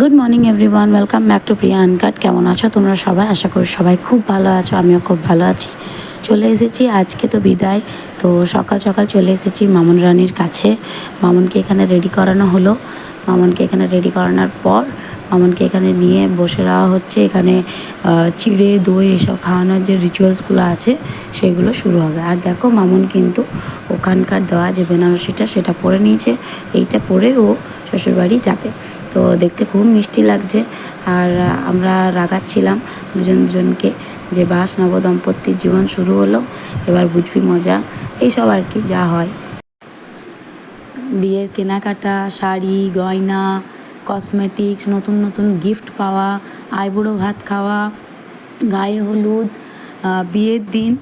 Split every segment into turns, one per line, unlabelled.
Good morning everyone welcome back to Priya uncut কেমন আছো তোমরা সবাই? আশা করি সবাই খুব ভালো আছো, আমিও খুব ভালো আছি। চলে এসেছি আজকে তো বিদায়। তো সকাল সকাল চলে এসেছি মামুন রানীর কাছে। মামুনকে এখানে রেডি করানো হলো। মামুনকে এখানে রেডি করানোর পর মামুনকে এখানে নিয়ে বসে রাখা হচ্ছে। এখানে চিড়ে, দই এসব খাওয়ানোর যে রিচুয়ালসগুলো আছে, সেগুলো শুরু হবে। আর দেখো, মামুন কিন্তু ওখানকার দেওয়া যে বেনারসিটা, সেটা পরে নিয়েছে। এইটা পরে ও শ্বশুরবাড়ি যাবে। তো দেখতে খুব মিষ্টি লাগছে। আর আমরা রাগাচ্ছিলাম দুজন দুজনকে যে বাস নব দম্পতির জীবন শুরু হলো, এবার বুঝবি মজা। এইসব আর কি, যা হয়। বিয়ের কেনাকাটা, শাড়ি, গয়না কসমেটিক্স নতুন নতুন গিফট পাওয়া, আইবুড়ো ভাত খাওয়া, গায়ে হলুদ বিয়ের দিন,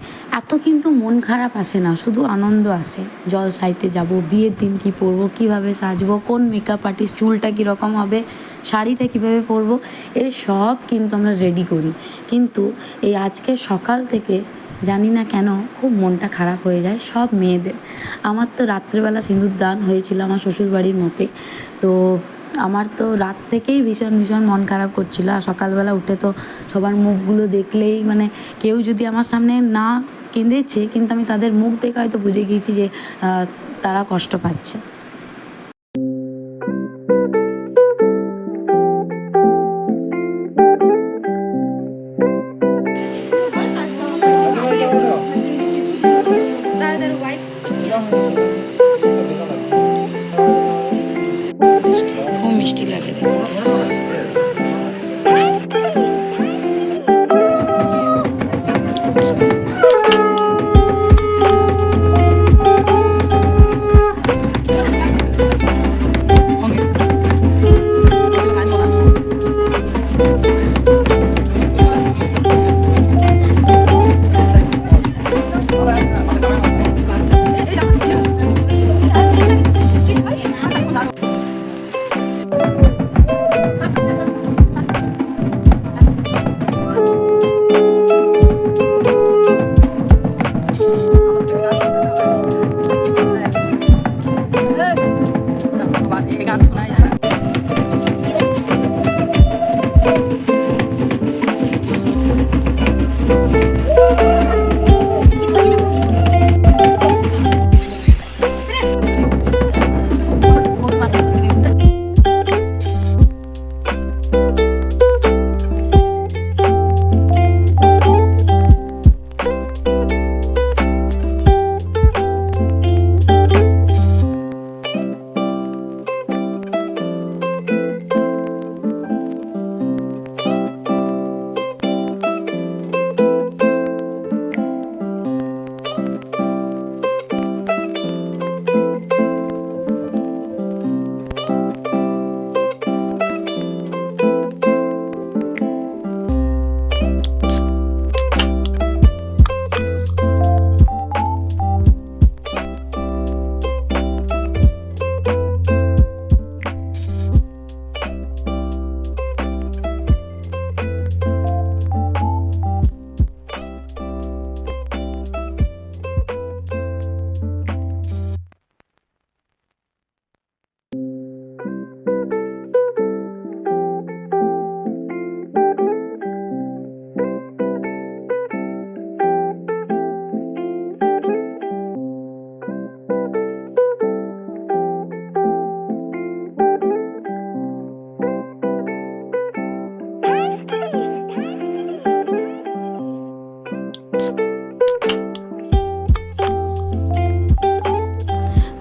এত কিন্তু মন খারাপ আসে না, শুধু আনন্দ আসে, জল সাইতে যাব, বিয়ের দিন কি পরবো, কীভাবে সাজবো, কোন মেকআপ আর্টিস্ট চুলটা কীরকম হবে, শাড়িটা কীভাবে পরবো এর সব কিন্তু আমরা রেডি করি। কিন্তু এই আজকে সকাল থেকে জানি না কেন খুব মনটা খারাপ হয়ে যায়, সব মেয়েদের। আমার তো রাত্রেবেলা সিঁদুর দান হয়েছিল আমার শ্বশুরবাড়ির মতে, তো আমার তো রাত থেকেই ভীষণ ভীষণ মন খারাপ করছিল। আর সকালবেলা উঠে তো সবার মুখগুলো দেখলেই মানে কেউ যদি আমার সামনে না কেঁদেছে, কিন্তু আমি তাদের মুখ দেখে হয়তো বুঝে গিয়েছি যে তারা কষ্ট পাচ্ছে।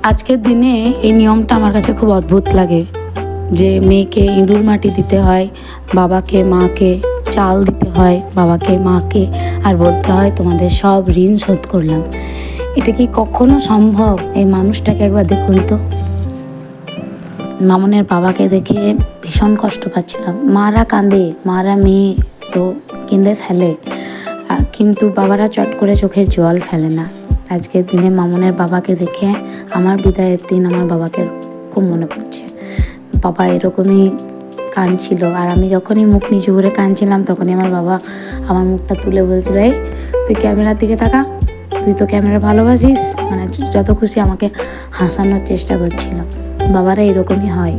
আজকের দিনে এই নিয়মটা আমার কাছে খুব অদ্ভুত লাগে যে মেয়েকে ইঁদুর মাটি দিতে হয়, বাবাকে, মাকে চাল দিতে হয়, বাবাকে, মাকে আর বলতে হয়, তোমাদের সব ঋণ শোধ করলাম। এটা কি কখনো সম্ভব? এই মানুষটাকে একবার দেখুন তো। মামনের বাবাকে দেখে ভীষণ কষ্ট পাচ্ছিলাম। মারা কাঁদে, মারা মেয়ে, তো কেঁদে ফেলে। কিন্তু বাবারা চট করে চোখে জল ফেলে না। আজকের দিনে মামনের বাবাকে দেখে আমার বিদায়ের দিন আমার বাবাকে খুব মনে পড়ছে। বাবা এরকমই কাঁদছিল আর আমি যখনই মুখ নিচু করে কাঁদছিলাম তখনই আমার বাবা আমার মুখটা তুলে বলছিল, এই, তুই ক্যামেরার দিকে তাকা, তুই তো ক্যামেরা ভালোবাসিস। মানে যত খুশি আমাকে হাসানোর চেষ্টা করছিল। বাবারা এরকমই হয়।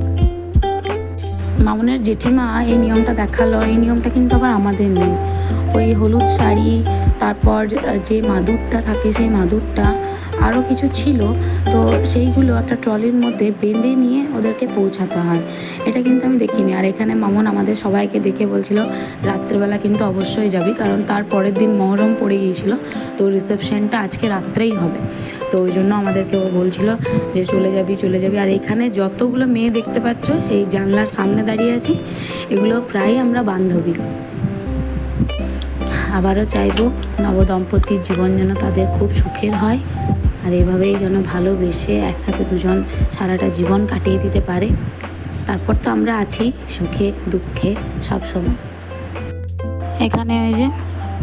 মামুনের জেঠিমা এই নিয়মটা দেখাল, এই নিয়মটা কিন্তু আবার আমাদের নেই। ওই হলুদ শাড়ি, তারপর যে মাদুরটা থাকে, সেই মাদুরটা আরও কিছু ছিল। তো সেইগুলো একটা ট্রলির মধ্যে বেঁধে নিয়ে ওদেরকে পৌঁছাতে হয়। এটা কিন্তু আমি দেখিনি। আর এখানে মামুন আমাদের সবাইকে দেখে বলছিল, রাত্রেবেলা কিন্তু অবশ্যই যাবি। কারণ তার পরের দিন মহরম পড়ে গিয়েছিল। তো রিসেপশনটা আজকে রাত্রেই হবে। তো ওই জন্য আমাদেরকে ও বলছিল যে, চলে যাবি চলে যাবি। আর এখানে যতগুলো মেয়ে দেখতে পাচ্ছ, এই জানলার সামনে দাঁড়িয়ে আছি, এগুলো প্রায় আমরা বান্ধবী। আবারও চাইব নবদম্পতির জীবন যেন তাদের খুব সুখের হয় আর এভাবেই যেন ভালোবেসে একসাথে দুজন সারাটা জীবন কাটিয়ে দিতে পারে। তারপর তো আমরা আছি সুখে, দুঃখে সবসময় এখানে ওই যে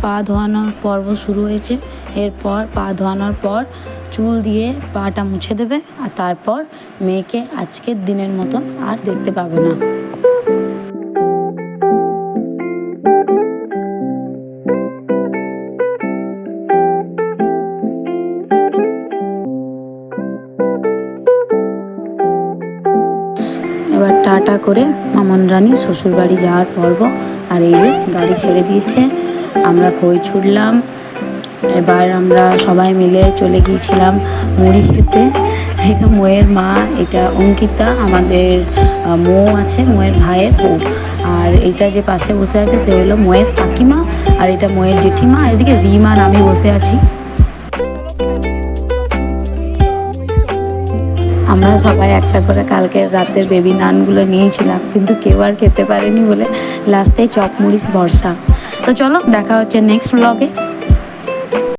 পা ধোয়ানোর পর্ব শুরু হয়েছে। এরপর পা ধোয়ানোর পর চুল দিয়ে পাটা মুছে দেবে আর তারপর মেয়েকে আজকের দিনের মতন আর দেখতে পাবে না। এবার টাটা করে মামন রানী শ্বশুর বাড়ি যাওয়ার পর্ব। আর এই যে গাড়ি ছেড়ে দিয়েছে, আমরা খই ছুটলাম। এবার আমরা সবাই মিলে চলে গিয়েছিলাম মুড়ি খেতে। এটা মোয়ের মা, এটা অঙ্কিতা, আমাদের মৌ আছে, মোয়ের ভাইয়ের বউ। আর এটা যে পাশে বসে আছে, সে হলো মোয়ের কাকিমা, আর এটা মোয়ের জেঠিমা এদিকে রিমা আমি বসে আছি। আমরা সবাই একটা করে কালকের রাতের বেবি নানগুলো নিয়েছিলাম, কিন্তু কেউ আর খেতে পারেনি বলে লাস্টে চপ মুড়িস বর্ষা তো চলো, দেখা হচ্ছে নেক্সট ব্লগে